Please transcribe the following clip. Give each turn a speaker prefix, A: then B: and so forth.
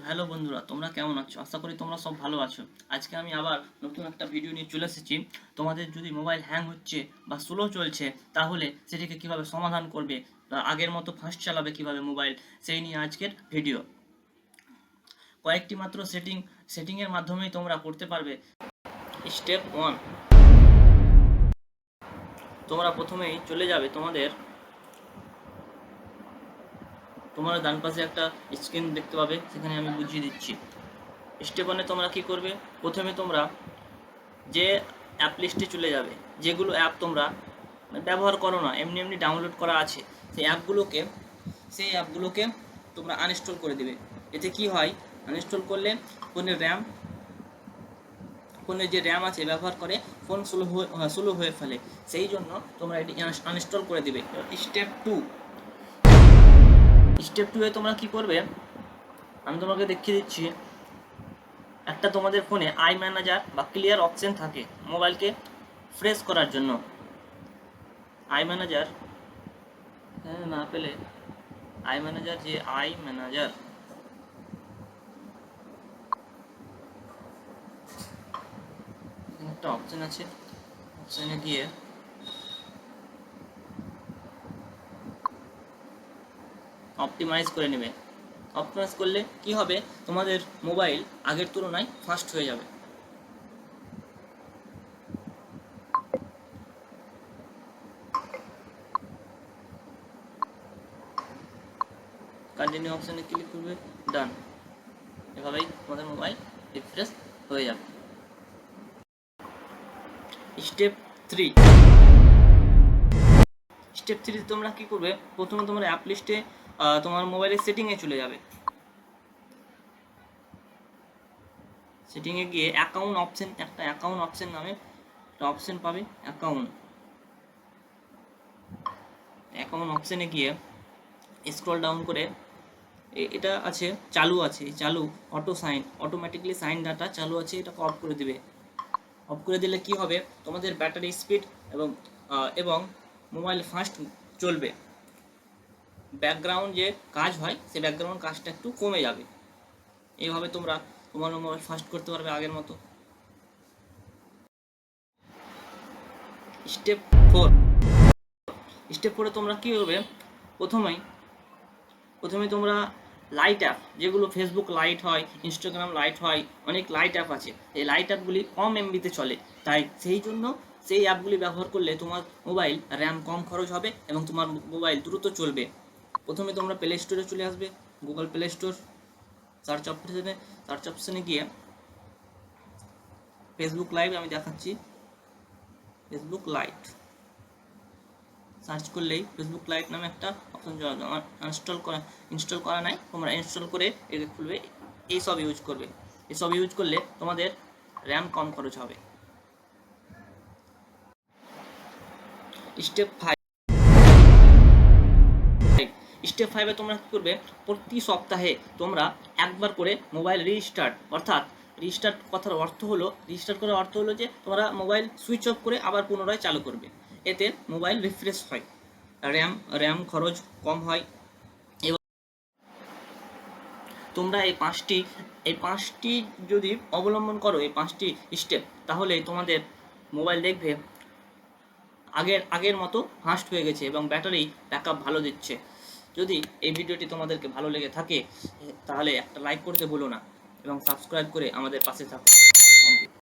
A: তো হ্যালো বন্ধুরা, তোমরা কেমন আছো? আশা করি তোমরা সব ভালো আছো। আজকে আমি আবার নতুন একটা ভিডিও নিয়ে চলে এসেছি। তোমাদের যদি মোবাইল হ্যাং হচ্ছে বা স্লো চলছে, তাহলে সেটিকে কীভাবে সমাধান করবে বা আগের মতো ফাস্ট চালাবে কীভাবে মোবাইল সেই নিয়ে আজকের ভিডিও কয়েকটি মাত্র সেটিং সেটিংয়ের মাধ্যমেই তোমরা করতে পারবে। স্টেপ ওয়ান তোমরা প্রথমেই চলে যাবে তোমাদের তোমার ডান পাশে একটা স্ক্রিন দেখতে পাবে, সেখানে আমি বুঝিয়ে দিচ্ছি। স্টেপ ওয়ানে তোমরা কি করবে? প্রথমে তোমরা যে অ্যাপ লিস্টে চলে যাবে, যেগুলো অ্যাপ তোমরা ব্যবহার করো না, এমনি এমনি ডাউনলোড করা আছে, সেই অ্যাপগুলোকে সেই অ্যাপগুলোকে তোমরা আনইনস্টল করে দেবে। এতে কি হয়? আনইনস্টল করলে ফোনের র্যাম ফোনের যে র্যাম আছে, ব্যবহার করে ফোন স্লো হয়ে স্লো হয়ে ফেলে। সেই জন্য তোমরা এটি আনইনস্টল করে দিবে। স্টেপ টু স্টেপ টু এ তোমরা কি করবে? আমি তোমাকে দেখিয়ে দিচ্ছি। একটা তোমাদের ফোনে আই ম্যানেজার বা ক্লিয়ার অপশন থাকে মোবাইলকে ফ্রেশ করার জন্য। আই ম্যানেজার হ্যাঁ না পেলে। আই ম্যানেজার যে আই ম্যানেজার একটা অপশন আছে। অপশনে গিয়ে অপটিমাইজ করে নেবে। অপটিমাইজ করলে কি হবে? তোমাদের মোবাইল আগের তুলনায় ফাস্ট হয়ে যাবে। কন্টিনিউ অপশনে ক্লিক করবে ডান এভাবেই তোমাদের মোবাইল রিফ্রেশ হয়ে যাবে। স্টেপ থ্রি স্টেপ থ্রিতে তোমরা কি করবে? প্রথমে তোমার অ্যাপ লিস্টে তোমার মোবাইলের সেটিংয়ে চলে যাবে। সেটিংয়ে গিয়ে অ্যাকাউন্ট অপশন একটা অ্যাকাউন্ট অপশন নামে একটা অপশন পাবে অ্যাকাউন্ট অ্যাকাউন্ট অপশনে গিয়ে স্ক্রল ডাউন করে এটা আছে, চালু আছে চালু auto sign automatically sign data চালু আছে, এটাকে অফ করে দিবে। অফ করে দিলে কি হবে? তোমাদের ব্যাটারি স্পিড এবং এবং মোবাইল ফাস্ট চলবে। ব্যাকগ্রাউন্ড যে কাজ হয় সেই ব্যাকগ্রাউন্ড কাজটা একটু কমে যাবে। এইভাবে তোমরা তোমার মোবাইল ফাস্ট করতে পারবে আগের মতো। স্টেপ ফোর স্টেপ ফোরে তোমরা কী করবে? প্রথমেই প্রথমে তোমরা লাইট অ্যাপ যেগুলো ফেসবুক লাইট হয় ইনস্টাগ্রাম লাইট হয়, অনেক লাইট অ্যাপ আছে। এই লাইট অ্যাপগুলি কম এমবিতে চলে। তাই সেই জন্য সেই অ্যাপগুলি ব্যবহার করলে তোমার মোবাইল র্যাম কম খরচ হবে এবং তোমার মোবাইল দ্রুত চলবে। প্রথমে তোমরা প্লে স্টোরে চলে আসবে গুগল প্লে স্টোর সার্চ অপশনে সার্চ অপশনে গিয়ে ফেসবুক লাইভ আমি দেখাচ্ছি। ফেসবুক লাইট সার্চ করলেই ফেসবুক লাইট নামে একটা অপশন চলে আসবে। ইনস্টল করা ইনস্টল করা নাই, তোমরা ইনস্টল করে এটা খুলবে, এই সব ইউজ করবে। এসব ইউজ করলে তোমাদের র্যাম কম খরচ হবে। স্টেপ ফাইভ স্টেপ ফাইভে তোমরা কী করবে? প্রতি সপ্তাহে তোমরা একবার করে মোবাইল রিস্টার্ট অর্থাৎ রিস্টার্ট কথার অর্থ হলো রিস্টার্ট করার অর্থ হলো যে তোমরা মোবাইল সুইচ অফ করে আবার পুনরায় চালু করবে। এতে মোবাইল রিফ্রেশ হয় র্যাম র্যাম খরচ কম হয় এবং তোমরা এই পাঁচটি এই পাঁচটি যদি অবলম্বন করো, এই পাঁচটি স্টেপ তাহলে তোমাদের মোবাইল দেখবে আগের আগের মতো ফাস্ট হয়ে গেছে এবং ব্যাটারি ব্যাকআপ ভালো দিচ্ছে। যদি এই ভিডিওটি তোমাদেরকে ভালো লেগে থাকে, তাহলে একটা লাইক করতে ভুলো না এবং সাবস্ক্রাইব করে আমাদের পাশে থাকো। Thank you